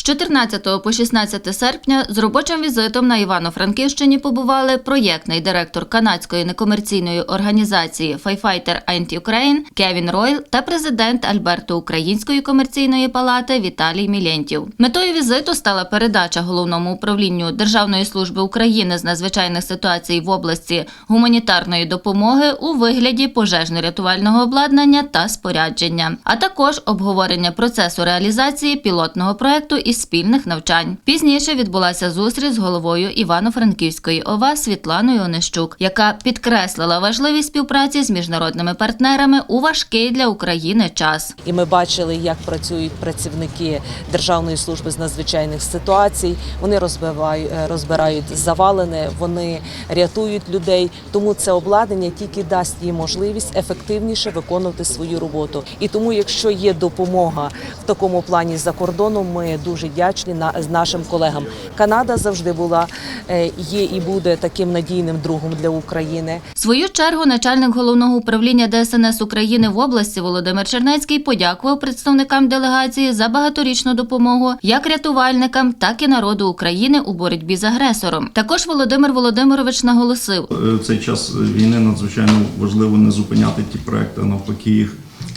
З 14 по 16 серпня з робочим візитом на Івано-Франківщині побували проєктний директор канадської некомерційної організації Firefighter Ant Ukraine Кевін Ройл та президент Альберто-Української комерційної палати Віталій Мілєнтів. Метою візиту стала передача головному управлінню Державної служби України з надзвичайних ситуацій в області гуманітарної допомоги у вигляді пожежно-рятувального обладнання та спорядження, а також обговорення процесу реалізації пілотного проекту із спільних навчань. Пізніше відбулася зустріч з головою Івано-Франківської ОВА Світланою Онищук, яка підкреслила важливість співпраці з міжнародними партнерами у важкий для України час. І ми бачили, як працюють працівники Державної служби з надзвичайних ситуацій. Вони е, розбирають завалене, вони рятують людей. Тому це обладнання тільки дасть їм можливість ефективніше виконувати свою роботу. І тому, якщо є допомога в такому плані за кордоном, ми дуже вдячні на з нашим колегам. Канада завжди була, е, є і буде таким надійним другом для України. В свою чергу начальник головного управління ДСНС України в області Володимир Чернецький подякував представникам делегації за багаторічну допомогу як рятувальникам, так і народу України у боротьбі з агресором. Також Володимир Володимирович наголосив, Е, В цей час війни надзвичайно важливо не зупиняти ті проекти, а навпаки їх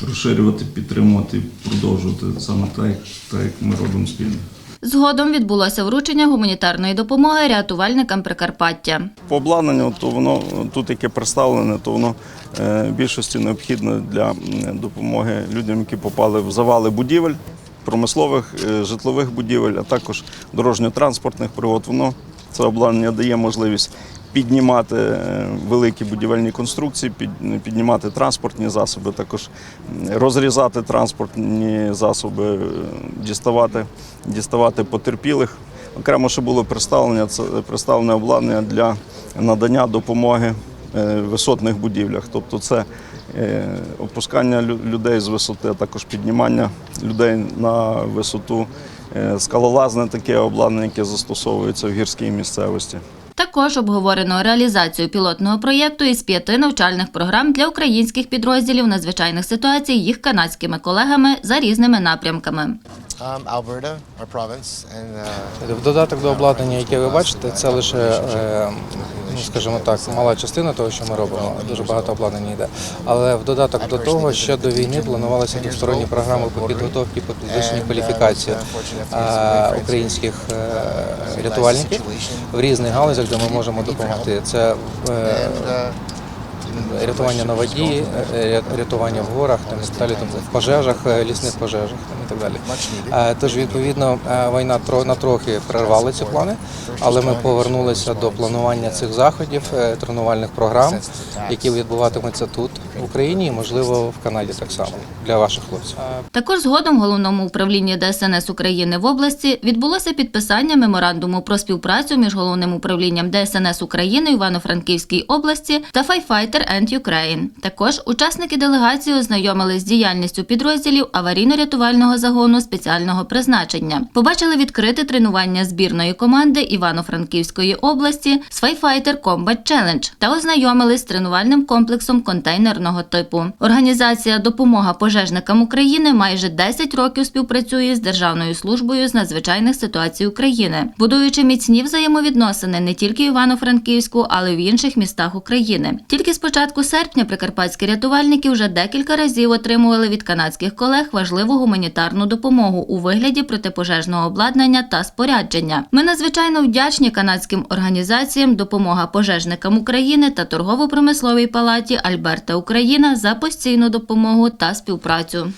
розширювати, підтримувати, продовжувати саме так, як- так як ми робимо спільно. згодом відбулося вручення гуманітарної допомоги рятувальникам Прикарпаття. По обладнанню, то воно тут яке представлене, то воно е, більшості необхідне для допомоги людям, які попали в завали будівель, промислових, е, житлових будівель, а також дорожньо-транспортних пригод. Воно це обладнання дає можливість піднімати е, великі будівельні конструкції, піднімати транспортні засоби, також розрізати транспортні засоби, е, діставати, діставати потерпілих. Окремо, що було представлення, це представлене обладнання для надання допомоги е, висотних будівлях. Тобто це опускання людей з висоти, а також піднімання людей на висоту, скалолазне таке обладнання, яке застосовується в гірській місцевості. Також обговорено реалізацію пілотного проєкту із п'яти навчальних програм для українських підрозділів надзвичайних ситуацій їх канадськими колегами за різними напрямками. Um, uh, В додаток до обладнання, яке ви бачите, це лише, е, ну скажімо так, мала частина того, що ми робимо. Дуже багато обладнання йде. Але в додаток до того, ще до війни планувалися двосторонні програми по підготовці по підвищенню кваліфікації українських е, рятувальників в різних галузях, де ми можемо допомогти. Це е, рятування на воді, е, рятування в горах, там в пожежах, лісних пожежах так далі. Е, Тож, відповідно, е, війна на трохи перервала ці плани, але ми повернулися до планування цих заходів, е, тренувальних програм, які відбуватимуться тут, в Україні, і, можливо, в Канаді так само для ваших хлопців. Також згодом в головному управлінні ДСНС України в області відбулося підписання меморандуму про співпрацю між головним управлінням ДСНС України Івано-Франківській області та Firefighter Ant Ukraine. Також учасники делегації ознайомились з діяльністю підрозділів аварійно-рятувального загону спеціального призначення. Побачили відкрите тренування збірної команди Івано-Франківської області Firefighter Combat Challenge та ознайомились з тренувальним комплексом контейнерного типу. Організація Допомога пожежникам України майже 10 років співпрацює з Державною службою з надзвичайних ситуацій України, будуючи міцні взаємовідносини не тільки в Івано-Франківську, але й в інших містах України. Тільки з початку серпня прикарпатські рятувальники вже декілька разів отримували від канадських колег важливу гуманітарну допомогу у вигляді протипожежного обладнання та спорядження. Ми надзвичайно вдячні канадським організаціям Допомога пожежникам України та торгово-промисловій палаті Альберта Україна за постійну допомогу та співпрацю.